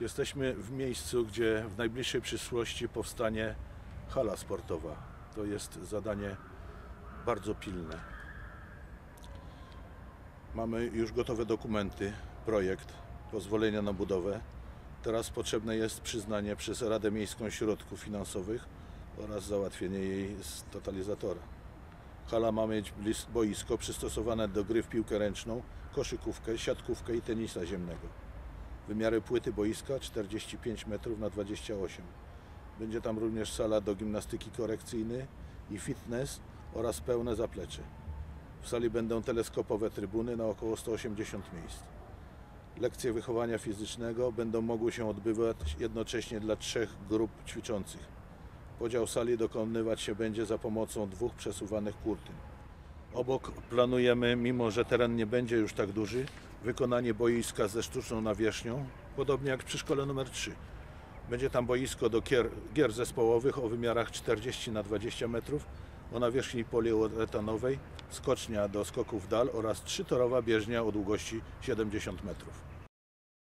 Jesteśmy w miejscu, gdzie w najbliższej przyszłości powstanie hala sportowa. To jest zadanie bardzo pilne. Mamy już gotowe dokumenty, projekt, pozwolenia na budowę. Teraz potrzebne jest przyznanie przez Radę Miejską środków finansowych oraz załatwienie jej z totalizatora. Hala ma mieć boisko przystosowane do gry w piłkę ręczną, koszykówkę, siatkówkę i tenisa ziemnego. Wymiary płyty boiska 45 metrów na 28. Będzie tam również sala do gimnastyki korekcyjnej i fitness oraz pełne zaplecze. W sali będą teleskopowe trybuny na około 180 miejsc. Lekcje wychowania fizycznego będą mogły się odbywać jednocześnie dla trzech grup ćwiczących. Podział sali dokonywać się będzie za pomocą dwóch przesuwanych kurtyn. Obok planujemy, mimo że teren nie będzie już tak duży, wykonanie boiska ze sztuczną nawierzchnią, podobnie jak przy szkole numer 3. Będzie tam boisko do gier, gier zespołowych o wymiarach 40 na 20 metrów, o nawierzchni poliuretanowej, skocznia do skoków dal oraz trzytorowa bieżnia o długości 70 metrów.